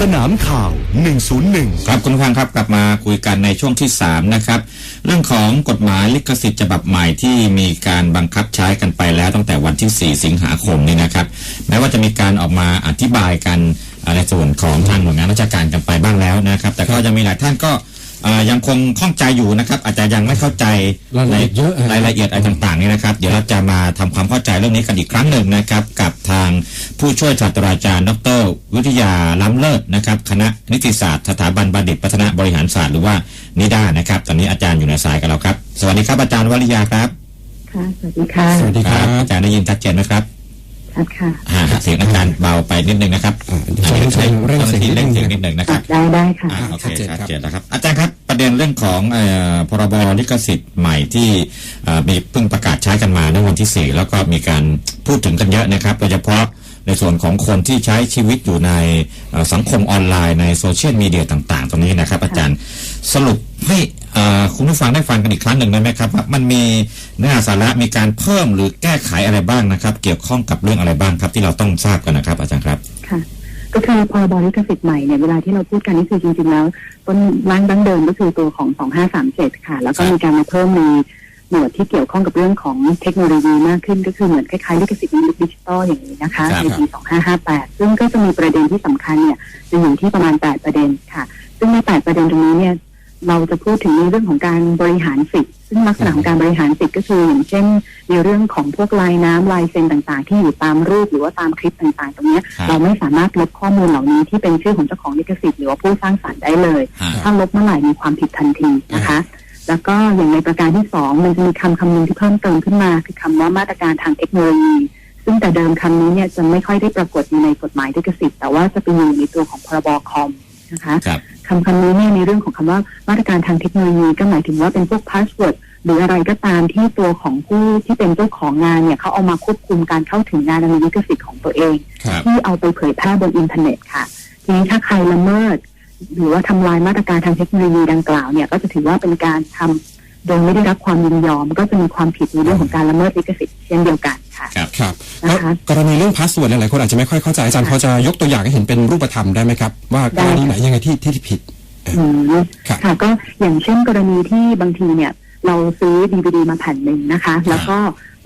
สนามข่าว 101 ครับคุณผู้ฟังครับกลับมาคุยกันในช่วงที่ 3 นะครับ เรื่องของกฎหมายลิขสิทธิ์ฉบับใหม่ที่มีการบังคับใช้กันไปแล้วตั้งแต่วันที่ 4 สิงหาคมนี่นะครับ แม้ว่าจะมีการออกมาอธิบายกันในส่วนของทางหน่วยงานราชการกันไปบ้างแล้วนะครับ แต่ก็ยังมีหลายท่านก็ ยังคงข้องใจอยู่นะครับ อาจจะยังไม่เข้าใจรายละเอียดเยอะรายละเอียดอะไรต่างๆนี่นะครับ เดี๋ยวเราจะมาทำความเข้าใจเรื่องนี้กันอีกครั้งหนึ่งนะครับ กับทางผู้ช่วยศาสตราจารย์ ดร วิทยาล้ำเลิศนะครับ คณะนิติศาสตร์สถาบันบัณฑิตพัฒนาบริหารศาสตร์หรือว่านิด้านะครับ ตอนนี้อาจารย์อยู่ในสายกับเราครับ สวัสดีครับอาจารย์วริยาครับค่ะสวัสดีค่ะสวัสดีครับอาจารย์ได้ยินชัดเจนไหมครับ ชัดค่ะอ่าเสียงอาจารย์เบาไปนิดนึงนะครับอ่าเดี๋ยวใช้เร่งเสียงนิดนึงเร่งเสียงนิดนึงนะครับได้ได้ค่ะอ่าโอเคชัดเจนครับชัดเจนนะครับ อาจารย์ครับประเด็นเรื่องของเอ่อพรบลิขสิทธิ์ใหม่ที่เอ่อมีเพิ่งประกาศใช้กันมาในวันที่ 4 แล้วก็มีการพูดถึงกันเยอะนะครับโดยเฉพาะในส่วนของคนที่ใช้ชีวิตอยู่ในเอ่อสังคมออนไลน์ในโซเชียลมีเดียต่าง ๆ ตรงนี้นะครับ อาจารย์สรุปให้เอ่อ คุณผู้ฟังได้ฟังกันอีกครั้งหนึ่งได้ไหมครับว่ามันมีเนื้อหาสาระมีการเพิ่มหรือแก้ไขอะไรบ้างนะครับ เกี่ยวข้องกับเรื่องอะไรบ้างครับ ที่เราต้องทราบกันนะครับ อาจารย์ครับค่ะก็คือพรบลิขสิทธิ์ใหม่เนี่ยเวลาที่เราพูดกันนี่คือจริงๆแล้วต้นร่างดั้งเดิมก็คือตัวของ 2537 ค่ะ แล้วก็ครับมีการมาเพิ่มในหมวดที่เกี่ยวข้องกับเรื่องของเทคโนโลยีมากขึ้น ก็คือเหมือนคล้ายๆลิขสิทธิ์ในยุคดิจิตอลอย่างนี้นะคะครับในปี 2558 ซึ่งก็จะมีประเด็นที่สำคัญเนี่ยจะอยู่ที่ประมาณ 8 ประเด็นค่ะ ซึ่งใน 8 ประเด็นตรงนี้เนี่ย เราจะพูดถึงในเรื่องของการบริหารสิทธิ์ซึ่งลักษณะของการบริหารสิทธิ์ก็คืออย่างเช่นในเรื่องของพวกลายน้ำลายเซ็นต่างๆ ที่อยู่ตามรูปหรือว่าตามคลิปต่างๆ ตรงเนี้ยครับเราไม่สามารถลบข้อมูลเหล่านี้ที่เป็นชื่อของเจ้าของลิขสิทธิ์หรือว่าผู้สร้างสรรค์ได้เลยอ่าถ้าลบเมื่อไหร่มีความผิดทันทีนะคะ แล้วก็อย่างในประการที่สองมันจะมีคำคำหนึงที่เพิ่มเติมขึ้นมา คือคำว่ามาตรการทางเทคโนโลยีซึ่งแต่เดิมคำนี้เนี่ยจะไม่ค่อยได้ปรากฏอยู่ในกฎหมายลิขสิทธิ์แต่ว่าจะไปอยู่ในตัวของพรบคอม นะคะครับคำคำนี้เนี่ยในเรื่องของคำว่ามาตรการทางเทคโนโลยีก็หมายถึงว่าเป็นพวกพาสเวิร์ดหรืออะไรก็ตามที่ตัวของผู้ที่เป็นเจ้าของงานเนี่ยเขาเอามาควบคุมการเข้าถึงงานอันเป็นลิขสิทธิ์ของตัวเองครับที่เอาไปเผยแพร่บนอินเทอร์เน็ตค่ะ ทีนี้ถ้าใครละเมิด หรือว่าทำลายมาตรการทางเทคโนโลยีดังกล่าวเนี่ยก็จะถือว่าเป็นการทำ โดยไม่ได้รับความยินยอม ก็จะมีความผิดในเรื่องของการละเมิดลิขสิทธิ์เช่นเดียวกันค่ะครับครับแล้วนะคะกรณีเรื่องพาสเวิร์ดหลายๆคนอาจจะไม่ค่อยเข้าใจอาจารย์พอจะยกตัวอย่างให้เห็นเป็นรูปธรรมได้ไหมครับ ว่ากรณีไหนยังไงที่ที่ผิดอืมครับค่ะก็อย่างเช่นกรณีที่บางทีเนี่ยเราซื้อดีวดีมาแผ่นหนึ่งนะคะ แล้วก็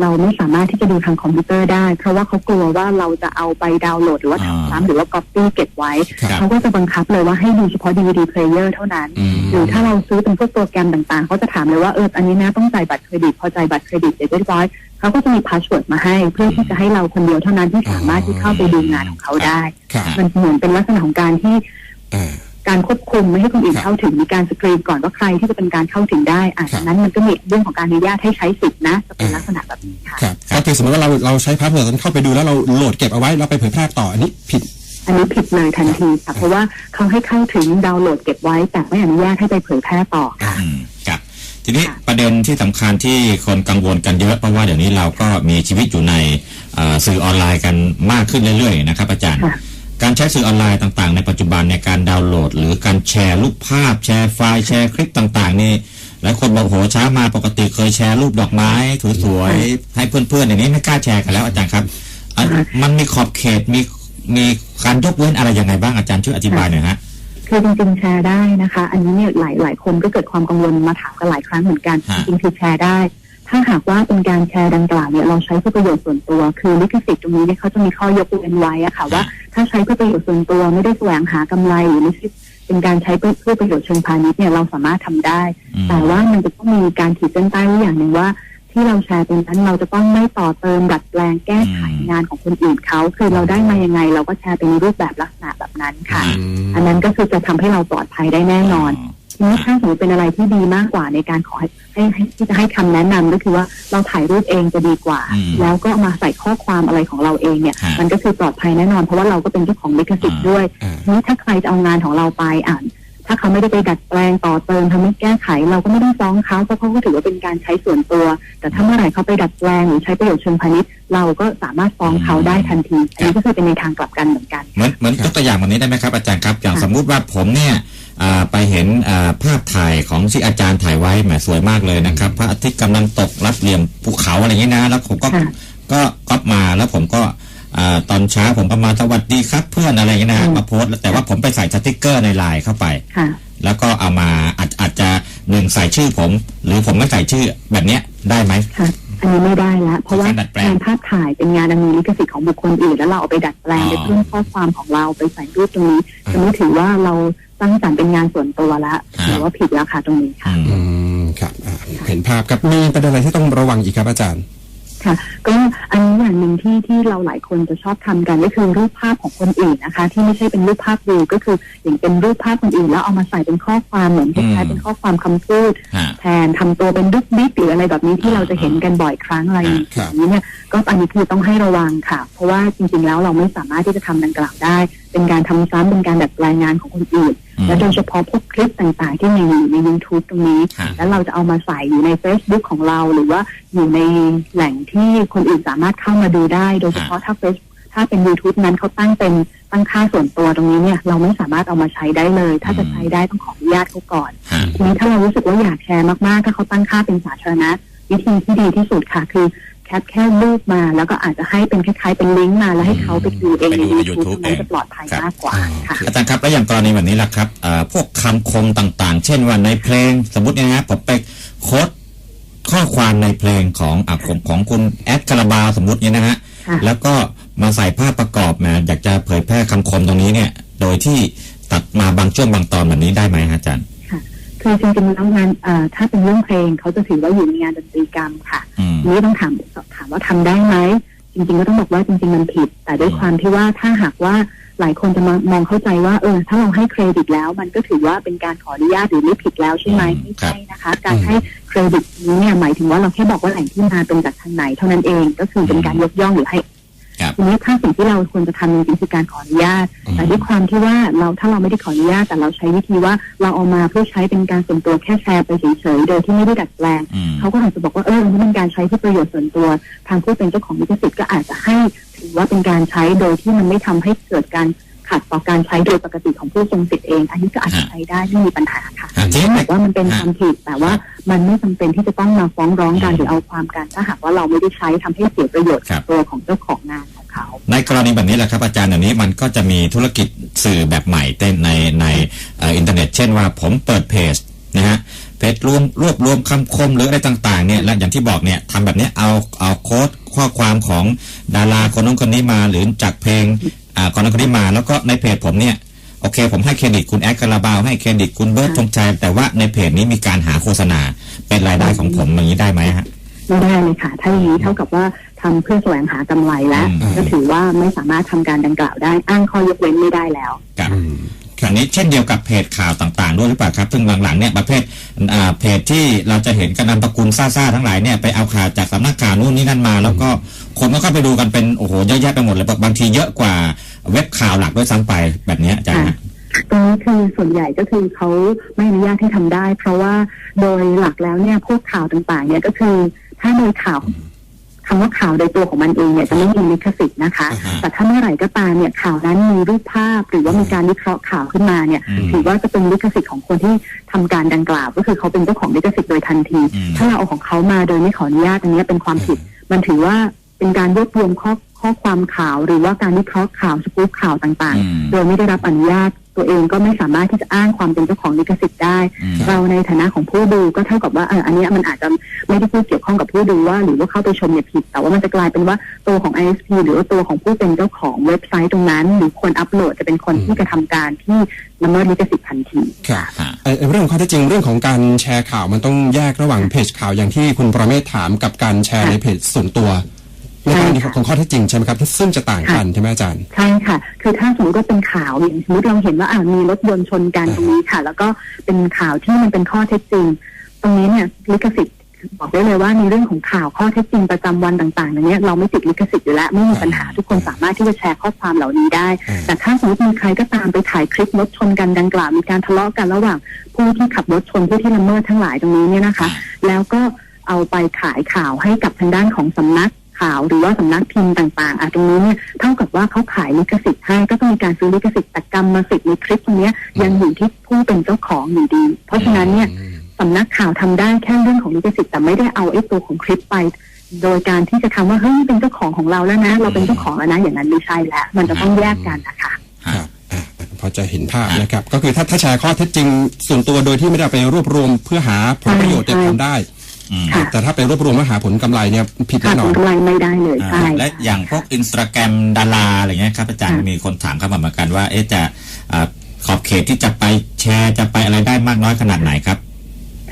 เราไม่สามารถที่จะดูทางคอมพิวเตอร์ได้ เพราะว่าเขากลัวว่าเราจะเอาไปดาวน์โหลด หรือว่าอ่าทำซ้ำหรือว่าก๊อปปี้เก็บไว้ครับเขาก็จะบังคับเลยว่าให้ดูเฉพาะดีวดีเพลเยอร์เท่านั้นอืมหรือถ้าเราซื้อเป็นพวกโปรแกรมต่างๆ เขาจะถามเลยว่าเอออันนี้นะต้องจ่ายบัตรเครดิต พอจ่ายบัตรเครดิตเสร็จเรียบร้อยเขาก็จะมีพาสเวิร์ดมาให้ เพื่อที่จะให้เราคนเดียวเท่านั้นที่สามารถที่เข้าไปดูงานของเขาได้ครับมันเหมือนเป็นลักษณะของการที่อ่า การควบคุมไม่ให้คนอื่นครับเข้าถึงมีการสกรีนก่อนว่าใครที่จะเป็นการเข้าถึงได้อะครับดังนั้นมันก็มีเรื่องของการอนุญาตให้ใช้สิทธินะจะเป็นอ่าลักษณะแบบนี้ค่ะครับก็คือสมมติว่าเราเราใช้พาสเวิร์ดนั้นเข้าไปดูแล้วเราโหลดเก็บเอาไว้เราไปเผยแพร่ต่ออันนี้ผิดอันนี้ผิดเลยทันทีค่ะเพราะว่าเขาให้เข้าถึงดาวน์โหลดเก็บไว้ แต่ไม่อนุญาตให้ไปเผยแพร่ต่อค่ะอืมครับ ทีนี้ค่ะประเด็นที่สำคัญที่คนกังวลกันเยอะเพราะว่าเดี๋ยวนี้เราก็มีชีวิตอยู่ในเอ่อสื่อออนไลน์กันมากขึ้นเรื่อยๆนะครับอาจารย์ค่ะ การใช้สื่อออนไลน์ต่างๆ ในปัจจุบันในการดาวน์โหลด หรือการแชร์รูปภาพ แชร์ไฟล์แชร์คลิปต่างๆ นี่หลายคนบอกโหช้ามาปกติเคยแชร์รูปดอกไม้สวยๆให้เพื่อนๆอย่างนี้ไม่กล้าแชร์กันแล้วอาจารย์ครับอะค่ะมันมีขอบเขตมีมีการยกเว้นอะไรยังไงบ้างอาจารย์ช่วยอธิบายหน่อยฮะคือจริงๆแชร์ได้นะคะ อันนี้เนี่ยหลายหลายคนก็เกิดความกังวลมาถามกันหลายครั้งเหมือนกันฮะจริงๆคือแชร์ได้ ถ้าหากว่าเป็นการแชร์ดังกล่าวเนี่ยเราใช้เพื่อประโยชน์ส่วนตัว คือลิขสิทธิ์ตรงนี้เนี่ยเขาจะมีข้อยกเว้นไว้อะค่ะว่า ถ้าใช้เพื่อประโยชน์ส่วนตัวไม่ได้แสวงหากำไรหรือไม่ใช่เป็นการใช้เพื่อเพื่อประโยชน์เชิงพาณิชย์เนี่ยเราสามารถทำได้อืมแต่ว่ามันจะต้องมีการขีดเส้นใต้ไว้อย่างหนึ่งว่า ที่เราแชร์เป็นนั้นเราจะต้องไม่ต่อเติมดัดแปลงแก้ไขอืมงานของคนอื่นเขาคือเราได้มายังไง เราก็แชร์เป็นรูปแบบลักษณะแบบนั้นค่ะอือันนั้นก็คือจะทำให้เราปลอดภัยได้แน่นอน ทีนี้ถ้าสมมติเป็นอะไรที่ดีมากกว่าในการขอให้ให้ให้ที่จะให้คำแนะนำก็คือว่าเราถ่ายรูปเองจะดีกว่าอืมแล้วก็เอามาใส่ข้อความอะไรของเราเองเนี่ยฮะมันก็คือปลอดภัยแน่นอนเพราะว่าเราก็เป็นเจ้าของลิขสิทธิ์อ่าด้วยอ่าทีนี้ถ้าใครจะเอางานของเราไปอ่าน ถ้าเขาไม่ได้ไปดัดแปลงต่อเติมทำให้แก้ไข เราก็ไม่ต้องฟ้องเขาเพราะเขาก็ถือว่าเป็นการใช้ส่วนตัว แต่ถ้าเมื่อไหร่เขาไปดัดแปลงหรือใช้ประโยชน์เชิงพาณิชย์เราก็สามารถฟ้องเขาได้ทันทีอันนี้ก็คือเป็นในทางกลับกันเหมือนกันเหมือนเหมือนยกตัวอย่างแบบนี้ได้ไหมครับอาจารย์ครับอย่างค่ะสมมุติว่าผมเนี่ยอ่า ไปเห็นอ่าภาพถ่ายของที่อาจารย์ถ่ายไว้แหมสวยมากเลยนะครับ พระอาทิตย์กำลังตกรับเหลี่ยมภูเขาอะไรอย่างนี้นะ แล้วผมก็ค่ะก็ก๊อปมาแล้วผมก็อ่าตอนเช้าผมประมาณสวัสดีครับ เพื่อนอะไรอย่างเงี้ยนะฮะมาโพสต์แล้วแต่ว่าผมไปใส่สติกเกอร์ในไลน์เข้าไปค่ะแล้วก็เอามาอาจอาจจะหนึ่งใส่ชื่อผม หรือผมไม่ใส่ชื่อแบบเนี้ยได้ไหมค่ะ อันนี้ไม่ได้ละเพราะว่าการดัดแปลงงานภาพถ่ายเป็นงานอันมีลิขสิทธิ์ของบุคคลอื่นแล้วเราเอาไปดัดแปลงอ๋อไปเพิ่มข้อความของเราไปใส่รูปตรงนี้จะไม่ถือว่าเราสร้างสรรค์เป็นงานส่วนตัวละหรือว่าผิดแล้วค่ะตรงนี้ค่ะอืมอืมครับอ่าเห็นภาพครับมีประเด็นอะไรที่ต้องระวังอีกครับอาจารย์ ค่ะ ก็อันนี้อย่างหนึ่งที่ที่เราหลายคนจะชอบทำกันก็คือรูปภาพของคนอื่นนะคะ ที่ไม่ใช่เป็นรูปภาพวิวก็คืออย่างเป็นรูปภาพคนอื่นแล้วเอามาใส่เป็นข้อความเหมือนคล้ายๆเป็นข้อความคำพูดฮะแทนทำตัวเป็นดุกดิกหรืออะไรแบบนี้ที่เราจะเห็นกันบ่อยครั้งอะไรอย่างครับนี้เนี่ยก็อันนี้คือต้องให้ระวังค่ะ เพราะว่าจริง ๆ แล้วเราไม่สามารถที่จะทำดังกล่าวได้ เป็นการทำซ้ำเป็นการดัดแปลงงานของคนอื่นอืม และโดยเฉพาะพวกคลิปต่างๆ ที่มีอยู่ใน YouTube ตรงนี้ฮะแล้วเราจะเอามาใส่อยู่ใน Facebook ของเรา หรือว่าอยู่ในแหล่งที่คนอื่นสามารถเข้ามาดูได้ โดยเฉพาะถ้า Facebook ถ้าเป็น YouTube นั้นเขาตั้งเป็นตั้งค่าส่วนตัวตรงนี้เนี่ยเราไม่สามารถเอามาใช้ได้เลย ถ้าจะใช้ได้ต้องขออนุญาตเขาก่อนฮะทีนี้ถ้าเรารู้สึกว่าอยากแชร์มากๆ ถ้าเขาตั้งค่าเป็นสาธารณะวิธีที่ดีที่สุดค่ะ คือแค ปแค่รูปมา แล้วก็อาจจะให้เป็นคล้ายๆเป็นลิงก์มาแล้วให้เขาไปดูเองไปในดูใน YouTube ต YouTube รงนั้นเองจะปลอดภัยครับมากกว่าค่ะอาจารย์ครับแล้วอย่างกรณีแบบนี้ล่ะครับอ่าพวกคำคมต่างๆ เช่นว่าในเพลงสมมติเนี่ยนะฮะผมไปโค้ดข้อความในเพลงของอะของของคุณแอดคาราบาวสมมติเนี่ยนะฮะค่ะแล้วก็มาใส่ภาพประกอบมาอยากจะเผยแพร่คำคมตรงนี้เนี่ย โดยที่ตัดมาบางช่วงบางตอนแบบนี้ได้ไหมฮะอาจารย์ คือจริงๆแล้วงานเอ่อถ้าเป็นเรื่องเพลงเขาจะถือว่าอยู่ในงานดนตรีกรรมค่ะอืมทีนี้ต้องถามสอบถามว่าทำได้ไหมจริงๆก็ต้องบอกว่าจริงๆมันผิด แต่ด้วยความที่ว่าถ้าหากว่าหลายคนจะมามองเข้าใจว่าเออถ้าเราให้เครดิตแล้ว มันก็ถือว่าเป็นการขออนุญาตหรือไม่ผิดแล้วใช่ไหมอืมไม่ครับใช่นะคะ การให้เครดิตนี้เนี่ยหมายถึงว่าเราแค่บอกว่าแหล่งที่มาเป็นจากทางไหนเท่านั้นเอง ก็คือเป็นการยกย่องหรือให้ครับ ทีนี้ถ้าสิ่งที่เราควรจะทำจริงๆคือการขออนุญาตอืมแต่ด้วยความที่ว่าเราถ้าเราไม่ได้ขออนุญาตแต่เราใช้วิธีว่าเราเอามาเพื่อใช้เป็นการส่วนตัวแค่แชร์ไปเฉยๆโดยที่ไม่ได้ดัดแปลงอืมเขาก็อาจจะบอกว่าเออมันเป็นการใช้เพื่อประโยชน์ส่วนตัว ทางผู้เป็นเจ้าของลิขสิทธิ์ก็อาจจะให้ถือว่าเป็นการใช้โดยที่มันไม่ทำให้เกิดการ ขัดต่อการใช้โดยปกติของผู้ทรงสิทธิ์เอง อันนี้ก็อาจจะใช้ได้ไม่มีปัญหาค่ะฮะทีไม่นี้บอกว่ามันเป็นความผิดแต่ว่ามันไม่จำเป็นที่จะต้องมาฟ้องร้องกันอืมหรือเอาความกันถ้าหากว่าเราไม่ได้ใช้ทำให้เสียประโยชน์ครักับบตัวของเจ้าของงานของเขาในกรณีแบบนี้แหละครับอาจารย์เดี๋ยวนี้มันก็จะมีธุรกิจสื่อแบบใหม่เต้นในในเอ่ออินเทอร์เน็ต เช่นว่าผมเปิดเพจนะฮะเพจรวมรวบรวมคำคมหรืออะไรต่างๆเนี่ยและอย่างที่บอกเนี่ยทำแบบนี้เอาเอาโค้ดข้อความของดาราคนนู้นคนนี้มาหรือจากเพลง อ่าคนนั้นคนนี้มาแล้วก็ในเพจผมเนี่ยโอเค ผมให้เครดิตคุณแอดคาราบาวให้เครดิตคุณเบิร์ตธงชัยแต่ว่าในเพจนี้มีการหาโฆษณาเป็นรายได้ของผมอย่างนี้ได้ไหมฮะไม่ได้เลยค่ะ ถ้าอย่างนี้เท่ากับว่าทำเพื่อแสวงหากำไรแล้วอืมก็ถือว่าไม่สามารถทำการดังกล่าวได้อ้างข้อยกเว้นไม่ได้แล้ว กับอืมอันนี้เช่นเดียวกับเพจข่าวต่างๆ ด้วยหรือเปล่าครับซึ่งหลังๆเนี่ยประเภทเพจที่เราจะเห็นกันนามตระกูลซ่าๆทั้งหลายเนี่ยไปเอาข่าวจากสำนักข่าวนู่นนี่นั่นมา แล้วก็คนก็เข้าไปดูกันเป็นโอ้โหเยอะแยะไปหมดเลยบางทีเยอะกว่าเว็บข่าวหลักด้วยซ้ำไปแบบนี้อาจารย์ฮะตรงนี้คือส่วนใหญ่ก็คือเขาไม่อนุญาตให้ทำได้ เพราะว่าโดยหลักแล้วเนี่ยพวกข่าวต่างๆ เนี่ยก็คือถ้าโดยข่าว คำว่าข่าวโดยตัวของมันเองเนี่ยจะไม่มีลิขสิทธิ์นะคะอ่าฮะแต่ถ้าเมื่อไหร่ก็ตามเนี่ยข่าวนั้นมีรูปภาพ หรือว่ามีการวิเคราะห์ข่าวขึ้นมาเนี่ยอืมถือว่าจะเป็นลิขสิทธิ์ของคนที่ทำการดังกล่าว ก็คือเขาเป็นเจ้าของลิขสิทธิ์โดยทันทีอืมถ้าเราเอาของเขามาโดยไม่ขออนุญาตอันเนี้ยเป็นความผิด มันถือว่าเป็นการรวบรวมข้อข้อความข่าวหรือว่าการวิเคราะห์ข่าวสกู๊ปข่าวต่างอืมๆโดยไม่ได้รับอนุญาตตัวเองก็ไม่สามารถที่จะอ้างความเป็นเจ้าของลิขสิทธิ์ได้อืมเราในฐานะของผู้ดูก็เท่ากับว่าเอออันเนี้ยมันอาจจะ ไม่ได้พูดเกี่ยวข้องกับผู้ดูว่า หรือว่าเข้าไปชมเนี่ยผิด แต่ว่ามันจะกลายเป็นว่าตัวของ ISP หรือว่าตัวของผู้เป็นเจ้าของเว็บไซต์ตรงนั้น หรือคนอัปโหลดจะเป็นคนที่กระทำการที่ละเมิดลิขสิทธิ์ทันทีครับฮะเอ่อเรื่องของข้อเท็จจริงเรื่องของการแชร์ข่าวมันต้องแยกระหว่างเพจข่าวอย่างที่คุณประเมศถามกับการแชร์ค่ะในเพจส่วนตัวในกรณีใช่ค่ะของข้อเท็จจริงใช่ไหมครับซึ่งจะต่างกันใช่ไหมอาจารย์ใช่ค่ะ คือถ้าสมมติว่าเป็นข่าวอย่างสมมติเราเห็นว่าอ่ามีรถยนต์ชนกันตรงนี้ค่ะ แล้วก็เป็นข่าวที่มันเป็นข้อเท็จจริง ตรงนี้เนี่ยลิขสิทธิ์ บอกได้เลยว่าในเรื่องของข่าวข้อเท็จจริงประจำวันต่างๆอย่างเนี้ยเราไม่ติดลิขสิทธิ์อยู่แล้วไม่มีปัญหาทุกคนสามารถที่จะแชร์ข้อความเหล่านี้ได้อืมแต่ถ้าสมมติมีใครก็ตามไปถ่ายคลิปรถชนกันดังกล่าวมีการทะเลาะกันระหว่างผู้ที่ขับรถชนผู้ที่ละเมิดทั้งหลายตรงนี้เนี่ยนะคะ แล้วก็เอาไปขายข่าวให้กับทางด้านของสำนักข่าวหรือว่าสำนักพิมพ์ต่างๆอะตรงนี้เนี่ยเท่ากับว่าเขาขายลิขสิทธิ์ให้ก็ต้องมีการซื้อลิขสิทธิ์แต่กรรมสิทธิ์ในคลิปตรงเนี้ยยังอยู่ที่ผู้เป็นเจ้าของอยู่ดี เพราะฉะนั้นเนี่ย สำนักข่าวทำได้แค่เรื่องของลิขสิทธิ์แต่ไม่ได้เอาไอ้ตัวของคลิปไป โดยการที่จะคำว่าเฮ้ยนี่เป็นเจ้าของของเราแล้วนะ เราเป็นเจ้าของแล้วนะอย่างนั้นไม่ใช่แล้วมันจะต้องแยกกันนะคะครับอะพอจะเห็นภาพนะครับ ก็คือถ้าถ้าแชร์ข้อเท็จจริงส่วนตัวโดยที่ไม่ได้เอาไปรวบรวมเพื่อหาผลประโยชน์เนี่ยใช่ทำได้อืมค่ะแต่ถ้าไปรวบรวมเพื่อหาผลกำไรเนี่ยผิดขาแน่ดนอผนลกำไรไม่ได้เลยอ่าใช่และอย่างพวกอินสตาแกรมดาราอะไรเงี้ยครับอาจารย์ค่ะมีคนถามเข้ามาเหมือนกันว่าเอ๊ะจะอ่าขอบเขตที่จะไปแชร์จะไปอะไรได้มากน้อยขนาดไหนครับ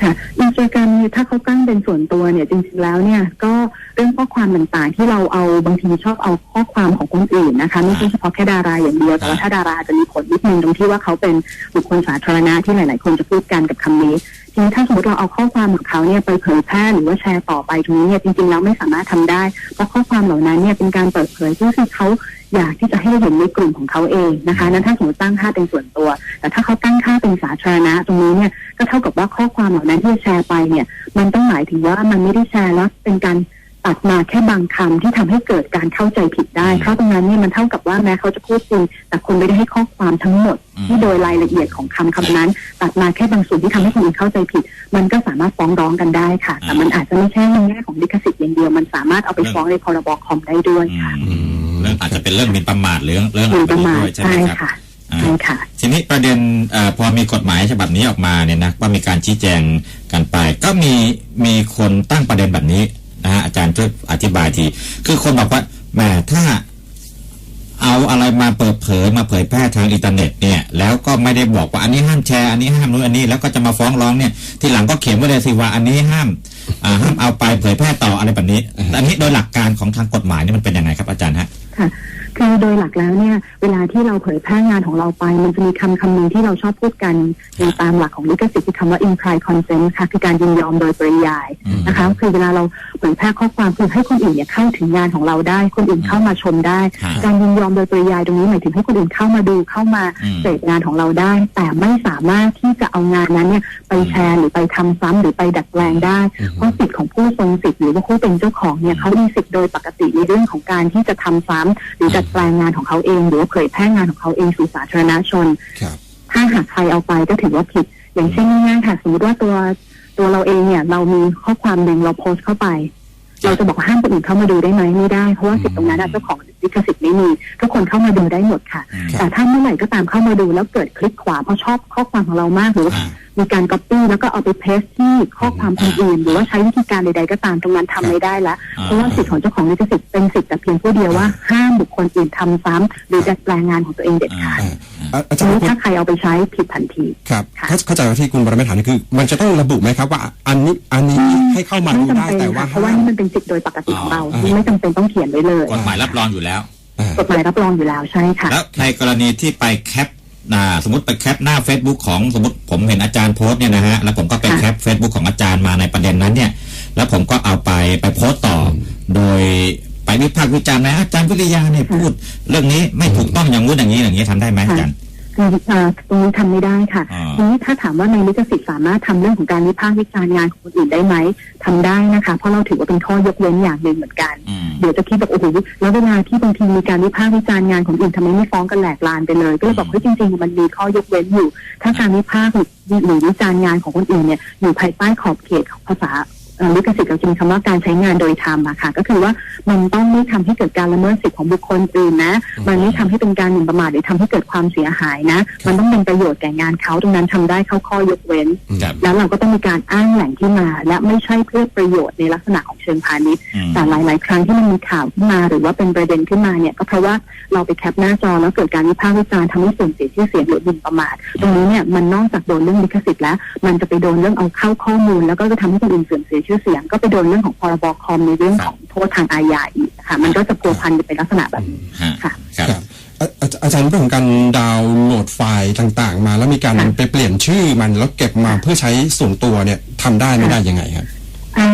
ค่ะอินสตาแกรมเนี่ยถ้าเขาตั้งเป็นส่วนตัวเนี่ยจริงๆแล้วเนี่ยก็เรื่องข้อความต่างๆ ที่เราเอาบางทีชอบเอาข้อความของคนอื่นนะคะไม่ใช่เฉพาะแค่ดาราอย่างเดียวแต่ว่าถ้าดาราจะมีผลนิดนึงตรงที่ว่าเขาเป็นบุคคลสาธารณะที่หลายๆ คนจะพูดกันกับคำนี้ทีนี้ถ้าสมมติเราเอาข้อความของเขาเนี่ยไปเผยแพร่หรือว่าแชร์ต่อไปตรงนี้เนี่ยจริงๆแล้วไม่สามารถทำได้เพราะข้อความเหล่านั้นเนี่ยเป็นการเปิดเผยที่คือเขาอยากที่จะให้เห็นในกลุ่มของเขาเองนะคะนั้นถ้าสมมติตั้งค่าเป็นส่วนตัว แต่ถ้าเขาตั้งค่าเป็นสาธารณะตรงนี้เนี่ย ก็เท่ากับว่าข้อความเหล่านั้นที่จะแชร์ไปเนี่ย มันต้องหมายถึงว่ามันไม่ได้แชร์แล้วเป็นการตัดมาแค่บางคำที่ทำให้เกิดการเข้าใจผิดได้อืมเพราะตรงนั้นเนี่ยมันเท่ากับว่าแม้เขาจะพูดจริงแต่คนไม่ได้ให้ข้อความทั้งหมดอืมที่โดยรายละเอียดของคำคำนั้น ตัดมาแค่บางส่วนที่ทำให้คนอื่นเข้าใจผิด มันก็สามารถฟ้องร้องกันได้ค่ะ แต่มันอาจจะไม่ใช่ในแง่ของลิขสิทธิ์อย่างเดียว มันสามารถเอาไปฟ้องในพรบคอมได้ด้วยอืค่ะมเรื่องอาจจะเป็นเรื่องหมินประมาทหรือเรื่องหอะไรมิ่นแบปบระนี้มาทด้วยใช่ไหมใช่ครับค่ะอ่า ใช่ค่ะ ทีนี้ประเด็นเออพอมีกฎหมายฉบับนี้ออกมาเนี่ยนะว่ามีการชี้แจงกันไป ก็มีมีคนตั้งประเด็นแบบนี้นะฮะอาจารย์ช่วยอธิบายที คือคนบอกว่าแหมถ้าเอาอะไรมาเปิดเผยมาเผยแพร่ทางอินเทอร์เน็ตเนี่ย แล้วก็ไม่ได้บอกว่าอันนี้ห้ามแชร์อันนี้ห้ามนู้นอันนี้แล้วก็จะมาฟ้องร้องเนี่ย ทีหลังก็เขียนไว้เลยสิว่าอันนี้ห้ามอ่าห้ามเอาไปเผยแพร่ต่ออะไรแบบนี้แต่อันนี้โดยหลักการของทางกฎหมายนี่มันเป็นยังไงครับอาจารย์ฮะค่ะ คือโดยหลักแล้วเนี่ยเวลาที่เราเผยแพร่งานของเราไป มันจะมีคำคำหนึ่งที่เราชอบพูดกันในตามหลักของลิขสิทธิ์คือคำว่า implied consent ค่ะคือการยินยอมโดยปริยายอืมนะคะคือเวลาเราเผยแพร่ข้อความคือให้คนอื่นเนี่ยเข้าถึงงานของเราได้ คนอื่นเข้ามาชมได้ค่ะการยินยอมโดยปริยายตรงนี้หมายถึงให้คนอื่นเข้ามาดูเข้ามาอืมเสพงานของเราได้ แต่ไม่สามารถที่จะเอางานนั้นเนี่ยไปแชร์หรือไปทำซ้ำหรือไปดัดแปลงได้ เพราะสิทธิ์ของผู้ทรงสิทธิ์หรือว่าผู้เป็นเจ้าของเนี่ยเขามีสิทธิ์โดยปกติในเรื่องของการที่จะทำซ้ำหรือดัดแปลงงานของเขาเอง หรือว่าเผยแพร่งานของเขาเองสู่สาธารณชนครับถ้าหากใครเอาไปก็ถือว่าผิด อย่างเช่นง่ายๆค่ะสมมติว่าตัวตัวเราเองเนี่ย เรามีข้อความหนึ่งเราโพสต์เข้าไป เราจะบอกห้ามคนอื่นเข้ามาดูได้ไหมไม่ได้เพราะว่าสิทธิ์ตรงนั้นอะเจ้าของ ลิขสิทธิ์ไม่มี ทุกคนเข้ามาดูได้หมดค่ะอืมแต่ถ้าเมื่อไหร่ก็ตามเข้ามาดูแล้วเกิดคลิกขวาเพราะชอบข้อความของเรามากหรือว่าอ่ามีการก๊อปปี้แล้วก็เอาไปเพสที่ข้อความคนอื่นหรือว่าใช้วิธีการใดๆก็ตามตรงนั้นทำไม่ได้ละอ่าเพราะว่าสิทธิ์ของเจ้าของลิขสิทธิ์เป็นสิทธิ์แต่เพียงผู้เดียวว่าห้ามบุคคลอื่นทำซ้ำหรือดัดแปลงงานของตัวเองเด็ดขาดอ่าอ่าอาทีจารย์นี้พูดถ้าใครเอาไปใช้ผิดทันทีครับค่ะเข้าเข้าใจว่าที่คุณบรมถามนี่คือ มันจะต้องระบุไหมครับว่าอันนี้อันนี้ให้เข้ามาดูไม่จำได้เป็นแต่ว่าค่ะเพราะว่าห้ามนี่มันเป็นสิทธิ์โดยปกติของเราอ่าที่ไม่จำเป็นต้องเขียนไว้เลยกฎหมายรับรองอยู่แล้วอ่า กฎหมายรับรองอยู่แล้วใช่ค่ะ แล้วในกรณีที่ไปแคปอ่าสมมติไปแคปหน้า Facebook ของสมมติผมเห็นอาจารย์โพสต์เนี่ยนะฮะแล้วผมก็ไปค่ะแคป Facebook ของอาจารย์มาในประเด็นนั้นเนี่ย แล้วผมก็เอาไปไปโพสต์ต่อ โดยไปวิพากษ์วิจารณ์นะอาจารย์วิริยาเนี่ยพูด เรื่องนี้ไม่ถูกต้องอย่างงู้นอย่างนี้อย่างนี้ทำได้ไหมอาจารย์คือเอ่อ ตรงนี้ทำไม่ได้ค่ะอ่าทีนี้ถ้าถามว่าในลิขสิทธิ์สามารถทำเรื่องของการวิพากษ์วิจารณ์งานของคนอื่นได้ไหมทำได้นะคะ เพราะเราถือว่าเป็นข้อยกเว้นอย่างหนึ่งเหมือนกันอืมเดี๋ยวจะคิดแบบโอ้โหแล้วเวลาที่บางทีมีการวิพากษ์วิจารณ์งานของอื่นทำไมไม่ฟ้องกันแหลกลานไปเลย ก็เลยบอกเฮ้ยจริงๆมันมีข้อยกเว้นอยู่ ถ้าการวิพากษ์หรือหรือวิจารณ์งานของคนอื่นเนี่ยอยู่ภายใต้ขอบเขตของภาษาเอ่อ ลิขสิทธิ์เราจะมีคำว่าการใช้งานโดยธรรมอะค่ะ ก็คือว่ามันต้องไม่ทำให้เกิดการละเมิดสิทธิของบุคคลอื่นนะ มันไม่ทำให้เป็นการหมิ่นประมาทหรือทำให้เกิดความเสียหายนะ มันต้องเป็นประโยชน์แก่งานเขาตรงนั้นทำได้เข้าข้อยกเว้นครับแล้วเราก็ต้องมีการอ้างแหล่งที่มา และไม่ใช่เพื่อประโยชน์ในลักษณะของเชิงพาณิชย์อืมแต่หลาย ๆ ครั้งที่มันมีข่าวขึ้นมา หรือว่าเป็นประเด็นขึ้นมาเนี่ยก็เพราะว่าเราไปแคปหน้าจอแล้วเกิดการวิพากษ์วิจารณ์ทำให้เสื่อมเสียชื่อเสียงหรือหมิ่นประมาทตรงนี้เนี่ยมันนอกจากโดนเรื่องลิขสิทธิ์แล้ว มันจะไปโดนเรื่องเอาเข้าข้อมูล แล้วก็จะทำให้คนอื่นเสื่อมเสียชื่อเสียงก็ไปโดนเรื่องของพรบคอมในเรื่องของโทษทางอาญาอีกนะคะมันก็จะพัวพันไปเป็นลักษณะแบบนี้ฮะค่ะครับครับอาอาอาจารย์เรื่องของการดาวน์โหลดไฟล์ต่างๆ มาแล้วมีการค่ะไปเปลี่ยนชื่อมันแล้วเก็บมาเพื่อใช้ส่วนตัวเนี่ยทำได้ไม่ได้ยังไงครับอ่า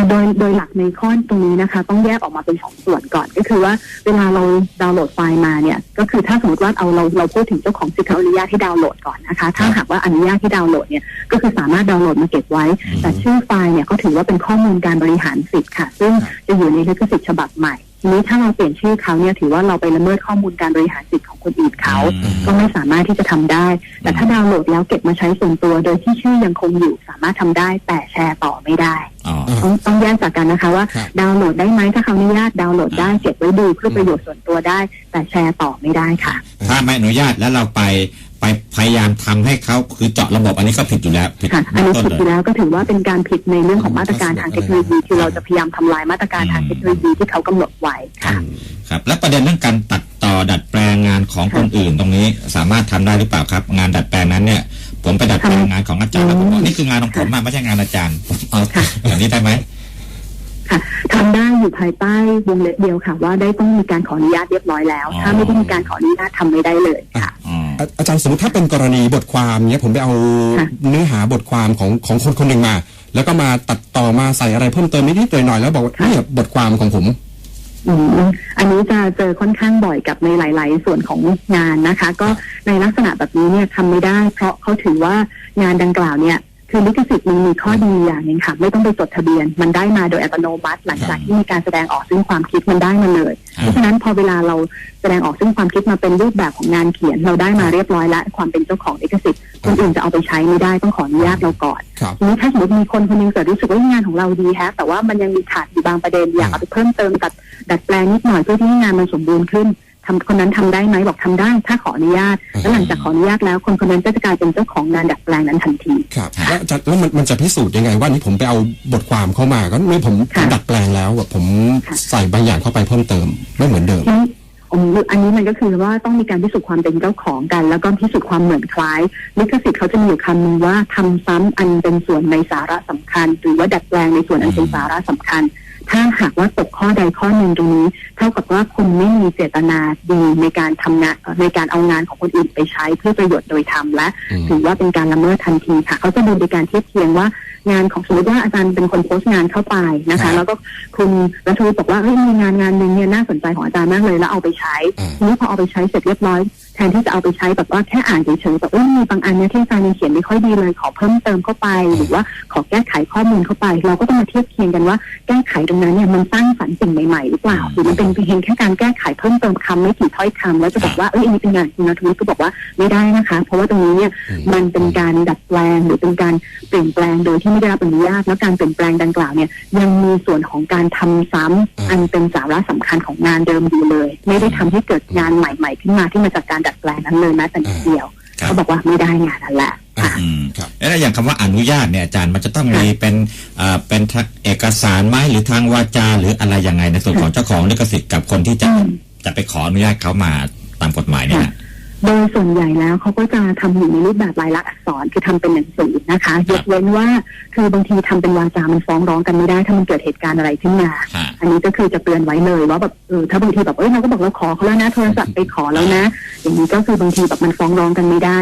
โดยโดยหลักในข้อตรงนี้นะคะ ต้องแยกออกมาเป็นสองส่วนก่อน ก็คือว่าเวลาเราดาวน์โหลดไฟล์มาเนี่ย ก็คือถ้าสมมติว่าเอาเราเราพูดถึงเจ้าของสิทธิ์เขาอนุญาตให้ดาวน์โหลดก่อนนะคะ ถ้าหากว่าอนุญาตให้ดาวน์โหลดเนี่ยก็คือสามารถดาวน์โหลดมาเก็บไว้ แต่ชื่อไฟล์เนี่ยก็ถือว่าเป็นข้อมูลการบริหารสิทธิ์ค่ะ ซึ่งจะอยู่ในลิขสิทธิ์ฉบับใหม่ ทีนี้ถ้าเราเปลี่ยนชื่อเขาเนี่ยถือว่าเราไปละเมิดข้อมูลการบริหารสิทธิ์ของคนอื่นเขาอืมก็ไม่สามารถที่จะทำได้ แต่ถ้าดาวน์โหลดแล้วเก็บมาใช้ส่วนตัว โดยที่ชื่อยังคงอยู่สามารถทำได้ แต่แชร์ต่อไม่ได้อ๋อต้องต้องแยกจากกันนะคะว่าครับดาวน์โหลดได้ไหมถ้าเขาอนุญาตดาวน์โหลดได้เก็บไว้ดูเพื่อประโยชน์ส่วนตัวได้ แต่แชร์ต่อไม่ได้ค่ะ ถ้าไม่อนุญาตแล้วเราไป ไปพยายามทำให้เขาคือเจาะระบบอันนี้ก็ผิดอยู่แล้วผิดค่ะอันนี้ต้นผิดเลอยู่ยแล้วก็ถือว่าเป็นการผิดในเรื่องของมาตรการทางเทคโนโลยีคือเราจะพยายามทำลายมาตรการทางเทคโนโลยีที่เขากำหนดไว้ค่ะครับและประเด็นเรื่องการตัดต่อดัดแปลงงานของคนอื่นตรงนี้สามารถทำได้หรือเปล่าครับ งานดัดแปลงนั้นเนี่ยผมไปดัดแปลงงานของอาจารย์แล้วผมบอกนี่คืองานของผมอะไม่ใช่งานอาจารย์ผมเอาค่ะอย่างนี้ได้ไหมค่ะทำได้อยู่ภายใต้วงเล็บเดียวค่ะ ว่าได้ต้องมีการขออนุญาตเรียบร้อยแล้วอ๋อถ้าไม่ได้มีการขออนุญาตทำไม่ได้เลยค่ะ อาจารย์สมมติถ้าเป็นกรณีบทความเนี้ยผมไปเอาเนื้อหาบทความของของคนคนหนึ่งมา แล้วก็มาตัดต่อมาใส่อะไรเพิ่มเติมนิดๆหน่อยๆแล้วบอกว่าเนี่ยบทความของผมอันนี้จะเจอค่อนข้างบ่อยกับในหลาย ๆ ส่วนของงานนะคะ ก็ในลักษณะแบบนี้เนี่ยทำไม่ได้ เพราะเขาถือว่างานดังกล่าวเนี่ย คือลิขสิทธิ์มันมีข้อดีอย่างหนึ่งค่ะ ไม่ต้องไปจดทะเบียน มันได้มาโดยอัตโนมัติหลังจากที่มีการแสดงออกซึ่งความคิดมันได้มาเลยครับเพราะฉะนั้นพอเวลาเราแสดงออกซึ่งความคิดมาเป็นรูปแบบของงานเขียน เราได้มาเรียบร้อยแล้วความเป็นเจ้าของลิขสิทธิ์คนอื่นจะเอาไปใช้ไม่ได้ต้องขออนุญาตเราก่อนครับทีนี้ถ้าสมมติมีคนคนหนึงเกิดรู้สึกว่างานของเราดีแฮะแต่ว่ามันยังมีขาดอยู่บางประเด็นอยากเอาไปเพิ่มเติมตัดดัดแปลงนิดหน่อยเพื่อที่ให้งานมันสมบูรณ์ขึ้น ทำคนนั้นทำได้ไหมบอกทำได้ ถ้าขออนุญาต แล้วหลังจากขออนุญาตแล้ว คนคนนั้นก็จะกลายเป็นเจ้าของงานดัดแปลงนั้นทันที ครับแล้วจะแล้วมันมันจะพิสูจน์ยังไงว่านี่ผมไปเอาบทความเข้ามาก็นี่ผมค่ะดัดแปลงแล้วแบบผมค่ะใส่บางอย่างเข้าไปเพิ่มเติมไม่เหมือนเดิมทีนี้อืมอันนี้มันก็คือว่าต้องมีการพิสูจน์ความเป็นเจ้าของกัน แล้วก็พิสูจน์ความเหมือนคล้ายลิขสิทธิ์เขาจะมีอยู่คำหนึงว่าทำซ้ำอันเป็นส่วนในสาระสำคัญ หรือว่าดัดแปลงในส่วนอันเป็นสาระสำคัญ ถ้าหากว่าตกข้อใดข้อหนึ่งตรงนี้ เท่ากับว่าคุณไม่มีเจตนาดีในการทำงานในการเอางานของคนอื่นไปใช้เพื่อประโยชน์โดยธรรมและถือว่าเป็นการละเมิดทันทีค่ะ เขาจะดูในการเทียบเทียงว่างานของสมมติว่าอาจารย์เป็นคนโพสต์งานเข้าไปนะครัคะบแล้วก็คุณรัชวิทย์บอกว่าเฮ้ยมีงานงานหนึ่งเนี่ยน่าสนใจของอาจารย์มากเลยแล้วเอาไปใช้อ่าทีนี้พอเอาไปใช้เสร็จเรียบร้อยแทนที่จะเอาไปใช้แบบว่าแค่อ่านเฉยๆแบบเอ้ยมีบางอันเนี่ยที่อาจารย์ยังเขียนไม่ค่อยดีเลยขอเพิ่มเติมเข้าไป หรือว่าขอแก้ไขข้อมูลเข้าไป เราก็ต้องมาเทียบเคียงกันว่าแก้ไขตรงนั้นเนี่ยมันสร้างสรรค์สิ่งใหม่ๆหรือเปล่าหรือมันเป็นเพียงแค่การแก้ไขเพิ่มเติมคำไม่กี่ถ้อยคำแล้วจะบอกว่าเอ้ยอันนี้เป็นงานคุณนัทวิทย์ก็บอกว่าไม่ได้นะคะ เพราะว่าตรงนี้เนี่ยอืมมันเป็นการดัดแปลงหรือเป็นการเปลี่ยนแปลงโดยที่ไม่ได้รับอนุญาตแล้วการเปลี่ยนแปลงดังกล่าวเนี่ยยังมีส่วนของการทำซ้ำอันเป็นสาระสำคัญของงานเดิมอยู่เลย ไม่ได้ทำให้เกิดงานใหม่ ๆ ขึ้นมาที่มาจากการดัดแปลงนั้นเลยแม้แต่นิดเดียวครับเขาบอกว่าไม่ได้งานนั้นแหละค่ะอืมครับแล้วอย่างคำว่าอนุญาตเนี่ยอาจารย์มันจะต้องมีเป็นเอ่อเป็นทางเอกสารไหมหรือทางวาจาหรืออะไรยังไงในส่วนของเจ้าของลิขสิทธิ์กับคนที่จะอืมจะไปขออนุญาตเขามาตามกฎหมายเนี่ยนะ โดยส่วนใหญ่แล้วเขาก็จะทำอยู่ในรูปแบบลายลักษณ์อักษรคือทำเป็นหนังสือนะคะยกเว้นว่าคือบางทีทำเป็นวาจามันฟ้องร้องกันไม่ได้ ถ้ามันเกิดเหตุการณ์อะไรขึ้นมาค่ะอันนี้ก็คือจะเตือนไว้เลยว่าแบบเออถ้าบางทีแบบเอ้ยเราก็บอกเราขอเขาแล้วนะโทรศัพท์ไปขอแล้วนะ อย่างนี้ก็คือบางทีแบบมันฟ้องร้องกันไม่ได้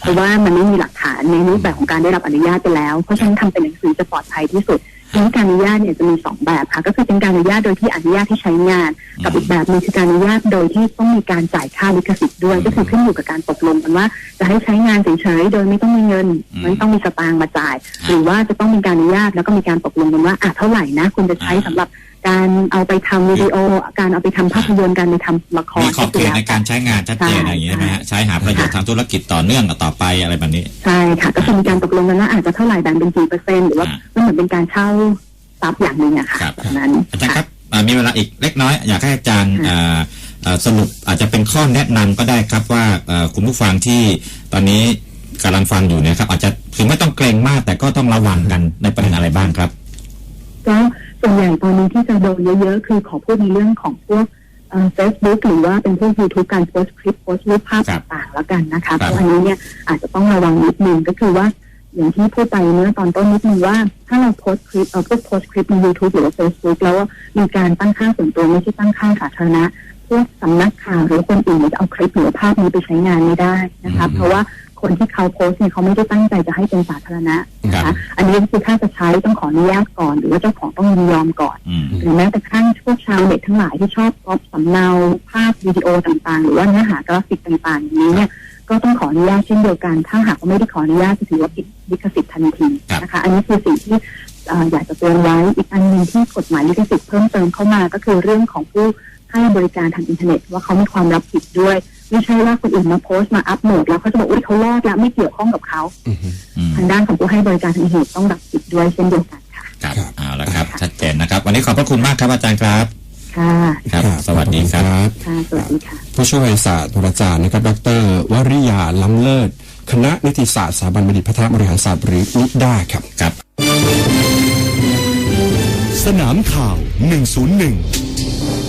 เพราะว่ามันไม่มีหลักฐานในรูปแบบของการได้รับอนุญาตไปแล้ว เพราะฉะนั้นทำเป็นหนังสือจะปลอดภัยที่สุด ทีนี้การอนุญาตเนี่ยจะมีสองแบบค่ะ ก็คือเป็นการอนุญาตโดยที่อนุญาตให้ใช้งาน กับอีกแบบหนึงคือการอนุญาตโดยที่ต้องมีการจ่ายค่าลิขสิทธิ์ด้วย ก็คือขึ้นอยู่กับการตกลงกันว่า จะให้ใช้งานเฉยๆโดยไม่ต้องมีเงินอืมไม่ต้องมีสตางค์มาจ่าย หรือว่าจะต้องมีการอนุญาตแล้วก็มีการตกลงกันว่าอะเท่าไหร่นะคุณจะใช้สำหรับ การเอาไปทำวิดีโอ การเอาไปทำภาพยนตร์การไปทำละครมีขอบเขตในการใช้งานชัดเจนอะไรอย่างนี้ใช่ไหมฮะใช้หาประโยชน์ทางธุรกิจต่อเนื่องต่อไปอะไรแบบนี้ใช่ค่ะ ก็จะมีการตกลงกันว่าอาจจะเท่าไหร่แบ่งเป็นกี่เปอร์เซ็นต์หรือว่าอ่ามันเหมือนเป็นการเช่าทรัพย์อย่างหนึ่งอะค่ะครับแบบนั้นอาจารย์ครับอ่ามีเวลาอีกเล็กน้อย อยากให้อาจารย์ค่ะอ่าอ่าสรุปอาจจะเป็นข้อแนะนำก็ได้ครับว่าเอ่อคุณผู้ฟังที่ตอนนี้กำลังฟังอยู่เนะครับอาจจะถึงไม่ต้องเกรงมากแต่ก็ต้องระวังกันในประเด็นอะไรบ้างครับก็ ส่วนใหญ่ตอนนี้ที่จะโดนเยอะๆ คือขอพูดในเรื่องของพวกเฟซบุ๊กหรือว่าเป็นพวกยูทูบการโพสต์คลิปโพสต์รูปภาพครับต่างๆแล้วกันนะคะครับเพราะอันนี้เนี่ยอาจจะต้องระวังนิดนึงก็คือว่าอย่างที่พูดไปเมื่อตอนต้นนิดนึงว่า ถ้าเราโพสต์คลิปเอ่อพวกโพสต์คลิปใน YouTube หรือว่า Facebook แล้วมีการตั้งค่าส่วนตัวไม่ใช่ตั้งค่าสาธารณะพวกสำนักข่าวหรือคนอื่นเนี่ยจะเอาคลิปหรือภาพนี้ไปใช้งานไม่ได้นะคะอืมเพราะว่า คนที่เขาโพสต์เนี่ยเขาไม่ได้ตั้งใจจะให้เป็นสาธารณะนะครัคะบอันนี้คือถ้าจะใช้ต้องขออนุญาตก่อน หรือว่าเจ้าของต้องยินยอมก่อนอืมหรือแม้แต่กระทั่งพวกชาวเน็ตทั้งหลายที่ชอบก๊อปสำเนาภาพวิดีโอต่างๆ หรือว่าเนื้อหากราฟิกต่างๆอย่างนี้เนี่ยก็ต้องขออนุญาตเช่นเดียวกัน ถ้าหากว่าไม่ได้ขออนุญาตจะถือว่าผิดลิขสิทธิ์ทันทีครับนะคะ อันนี้คือสิ่งที่เอ่ออยากจะเตือนไว้ อีกอันหนึ่งที่กฎหมายลิขสิทธิ์เพิ่มเติมเข้ามาก็คือเรื่องของผู้ให้บริการทางอินเทอร์เน็ต ว่าเขามีความรับผิดด้วย ไม่ใช่ว่าคนอื่นมาโพสต์มาอัพโหลดแล้วเขาจะบอกอุ้ยเขารอดแล้วไม่เกี่ยวข้องกับเขาอือฮึอืมทางด้านของผู้ให้บริการทางอินเทอร์เน็ตต้องรับผิดด้วยเช่นเดียวกันค่ะครับครับเอาละครับ ชัดเจนนะครับ วันนี้ขอบพระคุณมากครับอาจารย์ครับค่ะครับ สวัสดีครับบค่ะสวัสดีค่ะผู้ช่วยศาสตราจารย์นะครับ ดรวริยาล้ำเลิศ คณะนิติศาสตร์สถาบันบัณฑิตพัฒนาบริหารศาสตร์หรือนิด้าครับครับ สนามข่าว 101